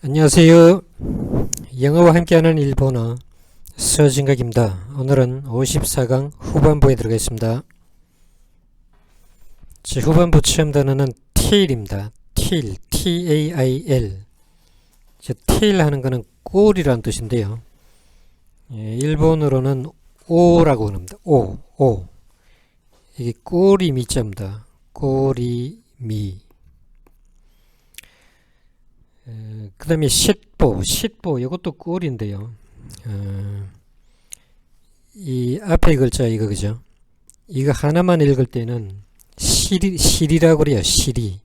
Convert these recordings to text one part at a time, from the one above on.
안녕하세요. 영어와 함께하는 일본어 서진각입니다. 오늘은 54강 후반부에 들어가겠습니다. 제 후반부 처음 단어는 tail입니다. tail, T-A-I-L. 저 tail 하는 거는 꼴이라는 뜻인데요. 예, 일본어로는 오라고 합니다. 오, 오. 이게 꼬리 미자입니다. 꼬리 미. 그 다음에 싯보, 싯보, 이것도 꼴인데요. 어, 이 앞에 글자 이거 그죠? 이거 하나만 읽을 때는 시리, 시리라고 그래요. 시리.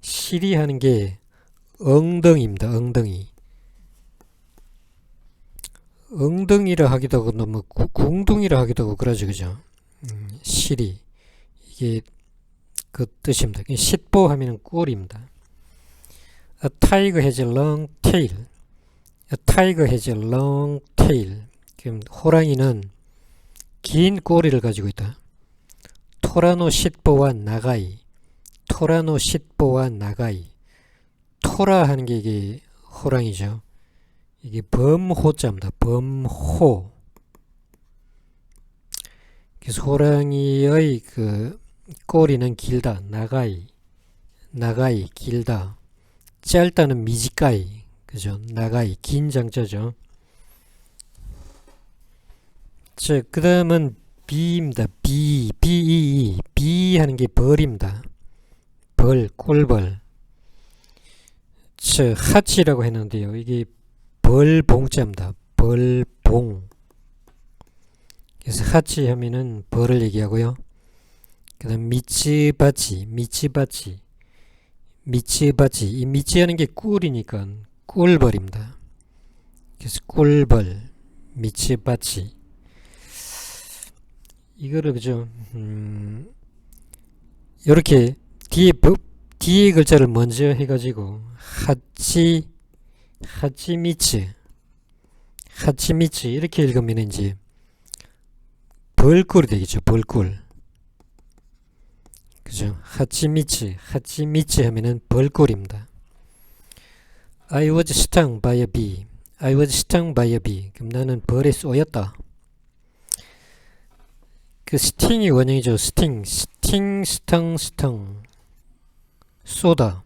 시리 하는 게 엉덩이입니다. 엉덩이. 엉덩이라 하기도 하고 너무 구- 궁둥이라 하기도 하고 그러죠. 그죠? 음, 시리. 이게 그 뜻입니다. 싯보 하면은 꼴입니다. A tiger has a long tail. A tiger has a long tail. 그럼 호랑이는 긴 꼬리를 가지고 있다. 토라노 싯보와 나가이. 토라노 싯보와 나가이. 토라 하는 게 이게 호랑이죠. 이게 범호자입니다. 범호. 그래서 호랑이의 그 꼬리는 길다. 나가이. 나가이 길다. 짧다는 미지가이 그죠? 나가이 긴 장자죠. 자그 다음은 비입니다. 비 비이 비 하는 게 벌입니다. 벌 꼴벌. 저 하치라고 했는데요. 이게 벌봉자입니다. 벌봉. 그래서 하치 하면은 벌을 얘기하고요. 그 다음 미츠바치 미츠바치 미치바치 이 미치하는 게 꿀이니까 꿀벌입니다. 그래서 꿀벌 미치바치 이거를 그죠? 음, 이렇게 뒤에 버, 뒤에 글자를 먼저 해가지고 하치 하치미츠 하치미츠 이렇게 읽으면 이제 벌꿀이 되겠죠. 벌꿀 그죠? 하치미츠, 하치미츠 하면은 벌꿀입니다. I was stung by a bee. I was stung by a bee. 그럼 나는 벌에 쏘였다. 그 스팅이 원형이죠. 스팅, 스팅, 스텅, 스텅. 쏘다.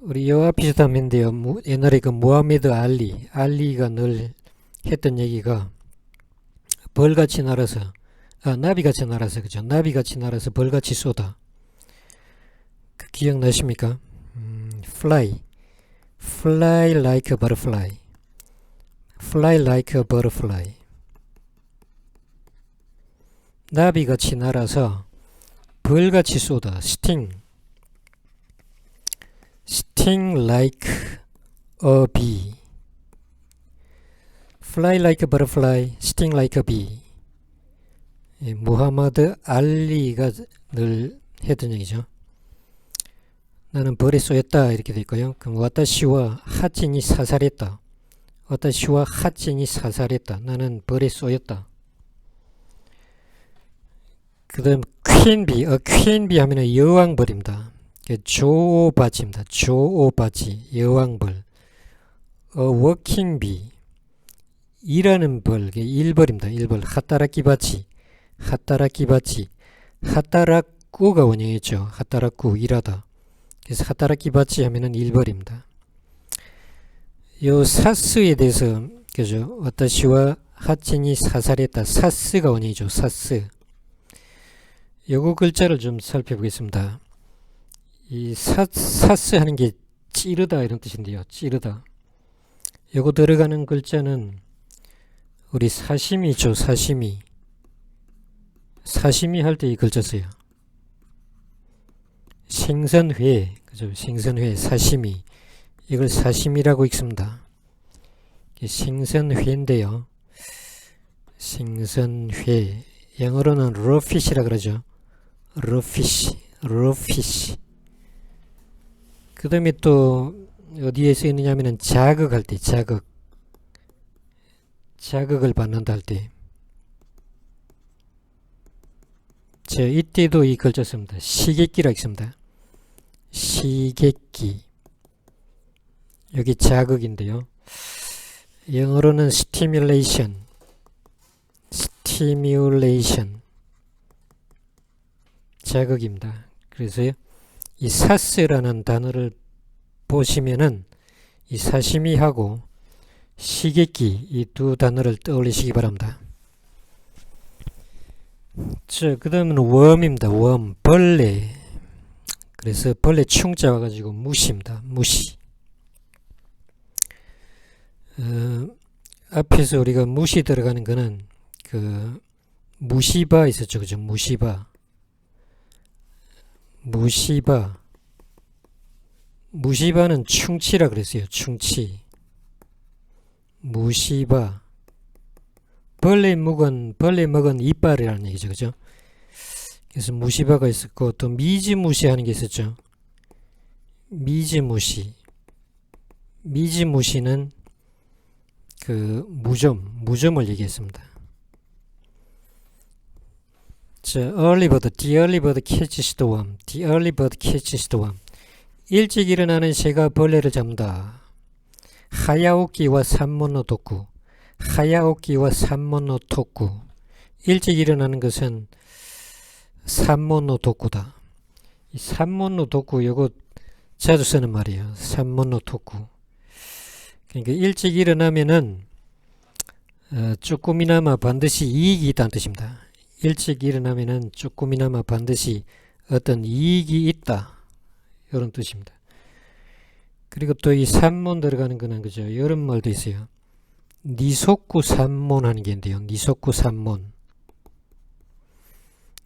우리 여와 비슷한 인데요. 옛날에 그 모하메드 알리, 알리가 늘 했던 얘기가 벌같이 날아서 아, 나비같이 날아서 그죠? 나비같이 날아서 벌같이 쏘다. 그 기억나십니까? 음, fly, fly like a butterfly, fly like a butterfly. 나비같이 날아서 벌같이 쏘다. sting, sting like a bee, fly like a butterfly, sting like a bee. 예, 무하마드 알리가 늘 했던 얘기죠. 나는 벌에 쏘였다 이렇게 돼 있고요. 그럼 와타시와 하진이 사살했다. 와타시와 하진이 사살했다. 나는 벌에 쏘였다. 그 다음 퀸비, 어, 퀸비 하면 여왕벌입니다. 조오바지입니다. 조오바지, 여왕벌. 어, 워킹비, 일하는 벌, 일벌입니다. 일벌, 하따라키바치. 하따라키바치 하따라꾸가 원형이죠. 하따라꾸 일하다. 그래서 하따라키바치 하면은 일벌입니다. 요 사스에 대해서 그죠? 와타시와 하친이 사살했다. 사스가 원형이죠. 사스. 요거 글자를 좀 살펴보겠습니다. 이 사, 사스 하는 게 찌르다 이런 뜻인데요. 찌르다. 요거 들어가는 글자는 우리 사시미죠. 사시미. 사시미 할 때 이 글자 써요. 생선회, 그죠? 생선회, 사시미. 이걸 사시미라고 읽습니다. 생선회인데요. 생선회. 영어로는 rowfish라 그러죠. rowfish, rowfish. 그 다음에 또 어디에 쓰이느냐 하면은 자극할 때, 자극. 자극을 받는다 할 때. 저 이때도 이 씁니다. 시객기라 있습니다. 시객기. 여기 자극인데요. 영어로는 stimulation, stimulation 자극입니다. 그래서요, 이 사스라는 단어를 보시면은 이 사시미하고 시객기 이 두 단어를 떠올리시기 바랍니다. 자, 그 다음은 웜입니다. 웜, 벌레. 그래서 벌레 충자 와가지고 무시입니다. 무시. 어, 앞에서 우리가 무시 들어가는 거는 그 무시바 있었죠. 그죠? 무시바. 무시바. 무시바는 충치라 그랬어요. 충치. 무시바. 벌레 먹은 벌레 먹은 이빨이라는 얘기죠. 그죠? 그래서 무시바가 있었고 또 미지무시 하는 게 있었죠. 미지무시. 미지무시는 그 무좀, 무좀을 얘기했습니다. 자, early bird, the early bird catches the worm. The early bird catches the worm. 일찍 일어나는 새가 벌레를 잡는다. 하야오키와 산모노 도쿠. 하야오키와 산모노 토쿠. 일찍 일어나는 것은 산모노 도쿠다. 이 산모노 도쿠 이거 자주 쓰는 말이에요. 산모노 도쿠. 그러니까 일찍 일어나면은 어, 조금이나마 반드시 이익이 있다는 뜻입니다. 일찍 일어나면은 조금이나마 반드시 어떤 이익이 있다. 이런 뜻입니다. 그리고 또 이 산문 들어가는 거는 그죠. 이런 말도 있어요. 니속구 산문 하는 게 있는데요. 니속구 산문.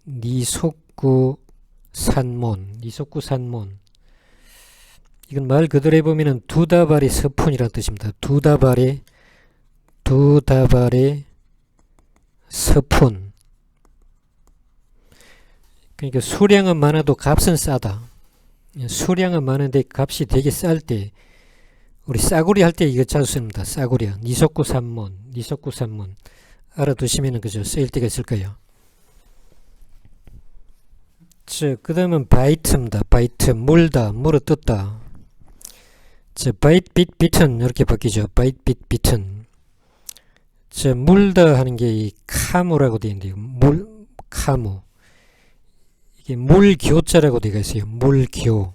니속구 산문. 니속구 산문. 이건 말 그대로 해보면은 두 다발의 서푼이라는 뜻입니다. 두 다발의 두 다발의 서푼. 그러니까 수량은 많아도 값은 싸다. 수량은 많은데 값이 되게 쌀 때 우리 싸구리 할 때 이거 자주 씁니다. 싸구리야. 니속구 산문, 니속구 산문 알아두시면 그죠 쓰일 때가 있을 거예요. 자, 그 다음은 바이트입니다. 바이트, 물다, 물어 뜯다. 자, 바이트, 빛, 빛은 이렇게 바뀌죠. 바이트, 빛, 빛은. 자, 물다 하는 게 이 카무라고 되어 있는데요. 물, 카무. 이게 물교자라고 되어 있어요. 물교.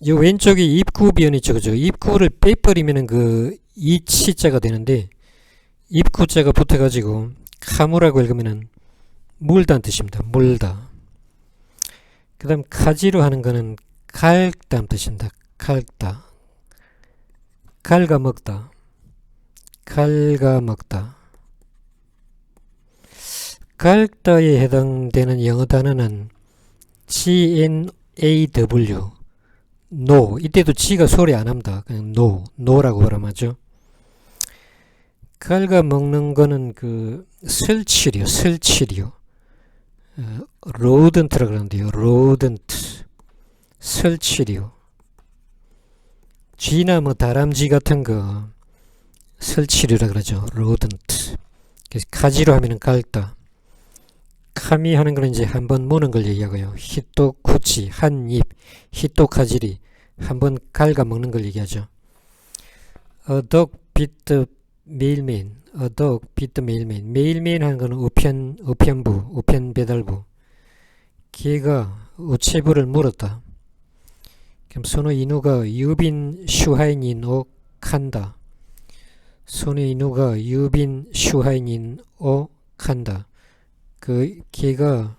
이 왼쪽에 입구 비언 있죠. 그죠? 입구를 빼버리면 그 이치자가 되는데 입구자가 붙어가지고 카무라고 읽으면은 물다는 뜻입니다. 물다. 그 다음 카지로 하는 거는 갈다는 뜻입니다. 갈다. 갈가 먹다. 갈가 먹다. 갈다에 해당되는 영어 단어는 G-N-A-W no 이때도 G가 소리 안 합니다. 그냥 no, no라고 발음하죠. 갈가 먹는 거는 그 설치류, 설치류. 어, 로든트라 그러는데요. 로든트. 설치류. 쥐나 뭐 다람쥐 같은 거 설치류라 그러죠. 로든트. 그래서 가지로 하면은 갈다. 카미 하는 이제 한번 무는 걸 얘기하고요. 히토 쿠치 한 입, 히토 카지리 한번 갈가 먹는 걸 얘기하죠. 어덕 비트 메일맨, 어덕 비트 메일맨. 메일맨 하는 거는 우편 우편부, 우편 배달부. 걔가 우체부를 물었다. 그럼 소노 이누가 유빈 슈하이닌 오 칸다. 소노 이누가 유빈 슈하이닌 오 칸다. 그 기가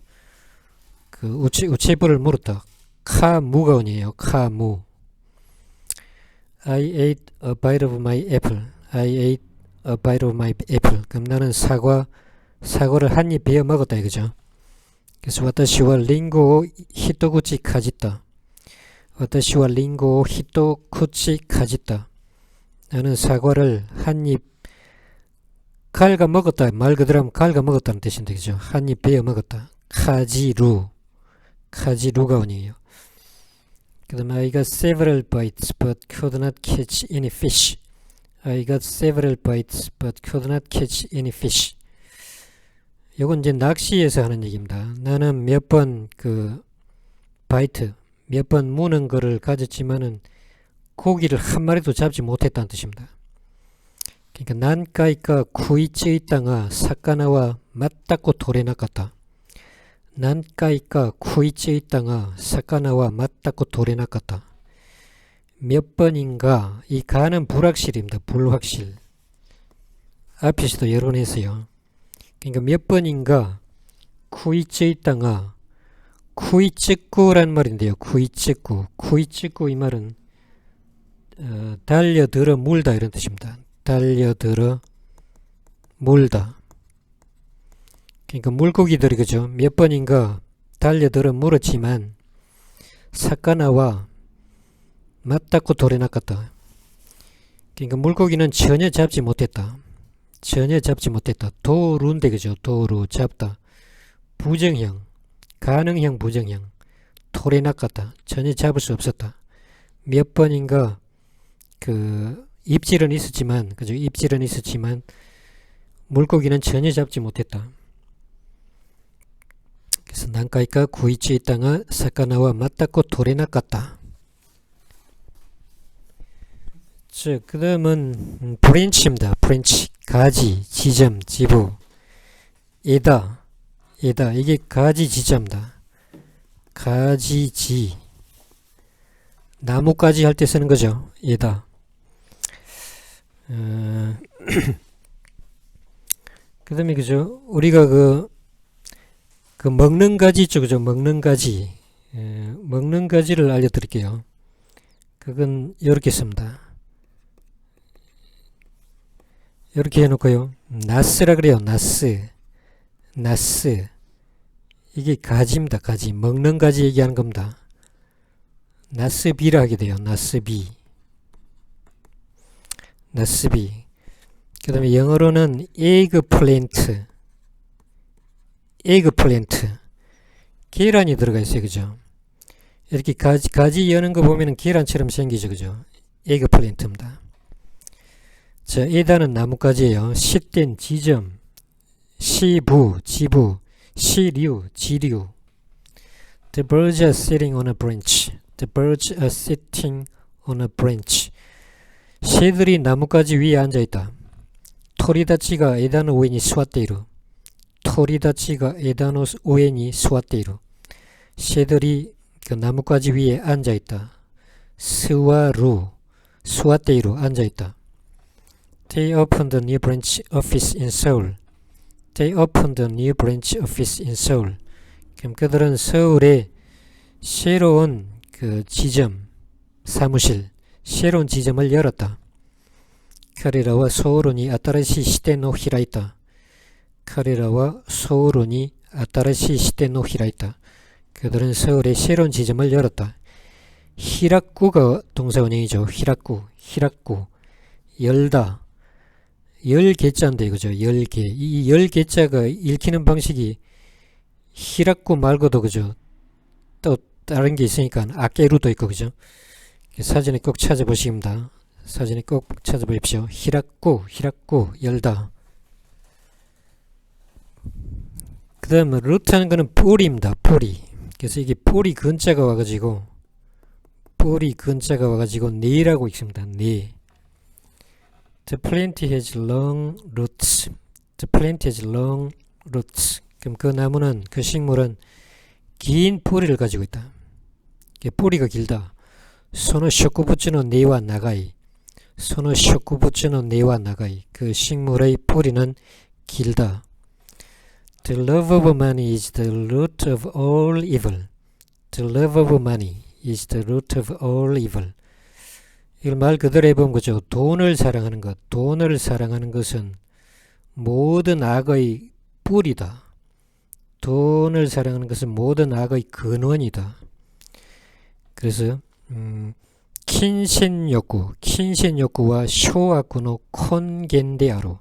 그 우치 우체부를 물었다. 카 무가운이에요. 카무. I ate a bite of my apple. I ate a bite of my apple. 그럼 나는 사과 사과를 한 입 베어 먹었다 이거죠. 그래서 와타시와 링고 히토구치 카지타. 와타시와 링고 히토구치 카지타. 나는 사과를 한 입 갈가 먹었다. 말 그대로 하면 갈가 먹었다는 뜻인데 그죠? 한 입 베어 먹었다. 카지루. 카지루가 원이에요. 그 다음에 I got several bites but could not catch any fish. I got several bites but could not catch any fish. 요건 이제 낚시에서 하는 얘기입니다. 나는 몇 번 그 바이트 몇 번 무는 거를 가졌지만은 고기를 한 마리도 잡지 못했다는 뜻입니다. 그러니까 난까이까 쿠이치 있다가 사카나와 돌에 낚았다. 난까이까 쿠이치 있다가 사카나와 돌에 낚았다. 몇 번인가 이 가는 불확실입니다. 불확실. 앞에서도 여러 번 했어요. 그러니까 몇 번인가 쿠이치 있다가 쿠이치꾸라는 말인데요. 쿠이치꾸. 쿠이치꾸 이 말은 어, 달려들어 물다 이런 뜻입니다. 달려들어 물다. 그러니까 물고기들이 그죠. 몇 번인가 달려들어 물었지만 사카나와 맞닿고 돌에 낚았다. 그러니까 물고기는 전혀 잡지 못했다. 전혀 잡지 못했다. 도루인데 그죠. 도루 잡다. 부정형, 가능형, 부정형. 돌에 낚았다. 전혀 잡을 수 없었다. 몇 번인가 그 입질은 있었지만 그죠. 입질은 있었지만 물고기는 전혀 잡지 못했다. 그래서 난카이가 구이치 있다가 사카나와 맞닿고 돌에 낚았다. 자, 그 다음은 브랜치입니다. 브랜치. 가지, 지점, 지부. 에다, 에다. 이게 가지 지점다. 가지, 지. 나무까지 할 때 쓰는 거죠. 에다. 어, 그 다음에 그죠. 우리가 그, 그 먹는 가지 있죠. 그죠. 먹는 가지. 에, 먹는 가지를 알려드릴게요. 그건 이렇게 씁니다. 이렇게 해놓고요. 나스라 그래요. 나스. 나스. 이게 가지입니다. 가지. 먹는 가지 얘기하는 겁니다. 나스비라 하게 돼요. 나스비. 나스비. 그 다음에 영어로는 에그 플랜트. 에그 플랜트. 계란이 들어가 있어요. 그죠? 이렇게 가지, 가지 여는 거 보면은 계란처럼 생기죠. 그죠? 에그 플랜트입니다. 자, 에다는 나뭇가지예요. 시된 지점, 시부, 지부, 시류, 지류. The birds are sitting on a branch. The birds are sitting on a branch. 새들이 나뭇가지 위에 앉아 있다. 토리다치가 에다노 오엔이 수왔대이루. 토리다치가 에다노 오엔이 수왔대이루. 새들이 그 나뭇가지 위에 앉아 있다. 스와루, 수왔대이루 앉아 있다. They opened a new branch office in Seoul. They opened a new branch office in Seoul. 그럼 그들은 서울에 새로운 그 지점, 사무실, 새로운 지점을 열었다. 彼らはソウルに新しい支店を開いた。彼らはソウルに新しい支店を開いた。 그들은 서울에 새로운 지점을 열었다. 히라꾸가 동사원형이죠. 히라꾸, 히라꾸, 열다. 열 개자인데 그죠? 열 개. 이 열 개자가 읽히는 방식이 히라꾸 말고도 그죠? 또 다른 게 있으니까 아케루도 있고 그죠? 사진에 꼭 찾아보십니다. 사진에 꼭 찾아보십시오. 히라쿠, 히라쿠, 열다. 그 다음 루트 하는 거는 뿌리입니다. 뿌리. 그래서 이게 뿌리 근자가 와가지고 뿌리 근자가 와가지고 네라고 읽습니다. 네. The plant has long roots. The plant has long roots. 그럼 그 나무는 그 식물은 긴 뿌리를 가지고 있다. 뿌리가 길다. 소노 쇼쿠부츠노 네와 나가이. その 쇼쿠부츠는 네와 나가이 그 식물의 뿌리는 길다. The love of money is the root of all evil. The love of money is the root of all evil. 이말 그대로 해보면 그죠. 돈을 사랑하는 것, 돈을 사랑하는 것은 모든 악의 뿌리다. 돈을 사랑하는 것은 모든 악의 근원이다. 그래서 음, 킨신 욕구, 킨신 욕구와 쇼아쿠노 콘겐데아로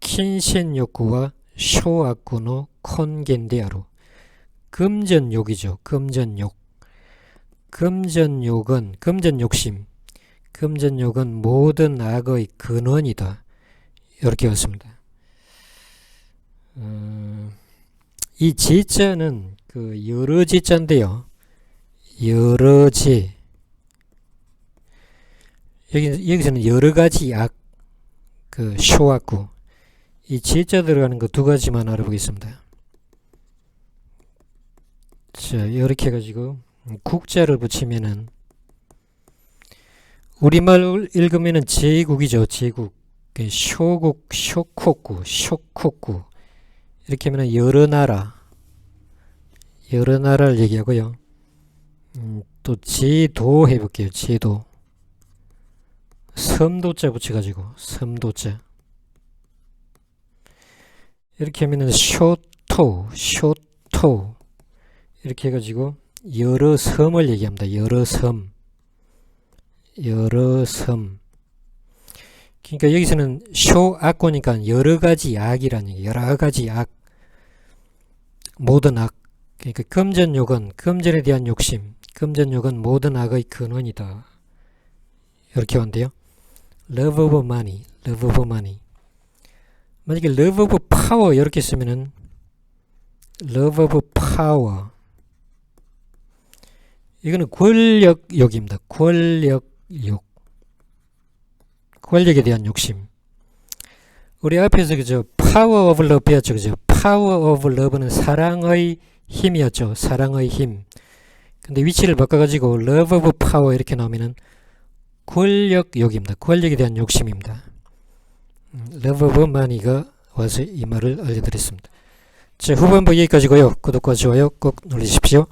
킨신 욕구와 쇼아쿠노 콘겐데아로 금전욕이죠. 금전욕. 금전욕은 금전욕심. 금전욕은 모든 악의 근원이다. 이렇게 왔습니다. 어, 이 지자는 그 여러 지자인데요. 여러 지 여기 여기서는 여러 가지 악, 그 쇼악구 이 지자 들어가는 거 두 가지만 알아보겠습니다. 자 이렇게 해가지고 국자를 붙이면은 우리말 읽으면은 제국이죠 제국 그 쇼국 쇼코구 쇼코구 이렇게 하면은 여러 나라 여러 나라를 얘기하고요. 음, 또 제도 해볼게요. 제도 섬도자 붙여가지고 섬도자 이렇게 하면은 쇼토 쇼토. 이렇게 해가지고 여러 섬을 얘기합니다. 여러 섬. 여러 섬. 그러니까 여기서는 쇼악고니까 여러 가지 악이라는 얘기 여러 가지 악. 모든 악. 그러니까 금전욕은 금전에 대한 욕심 금전욕은 모든 악의 근원이다. 이렇게 왔는데요 love of money love of money 만약에 love of power 이렇게 쓰면은 love of power 이거는 권력 욕입니다 권력 욕 권력에 대한 욕심 우리 앞에서 그저 power of love 배웠죠 그죠 power of love는 사랑의 힘이었죠 사랑의 힘 근데 위치를 바꿔가지고 love of power 이렇게 나오면은 권력 욕입니다. 권력에 대한 욕심입니다. 음, love of money가 와서 이 말을 알려드렸습니다. 자 후반부 여기까지고요. 구독과 좋아요 꼭 눌러주십시오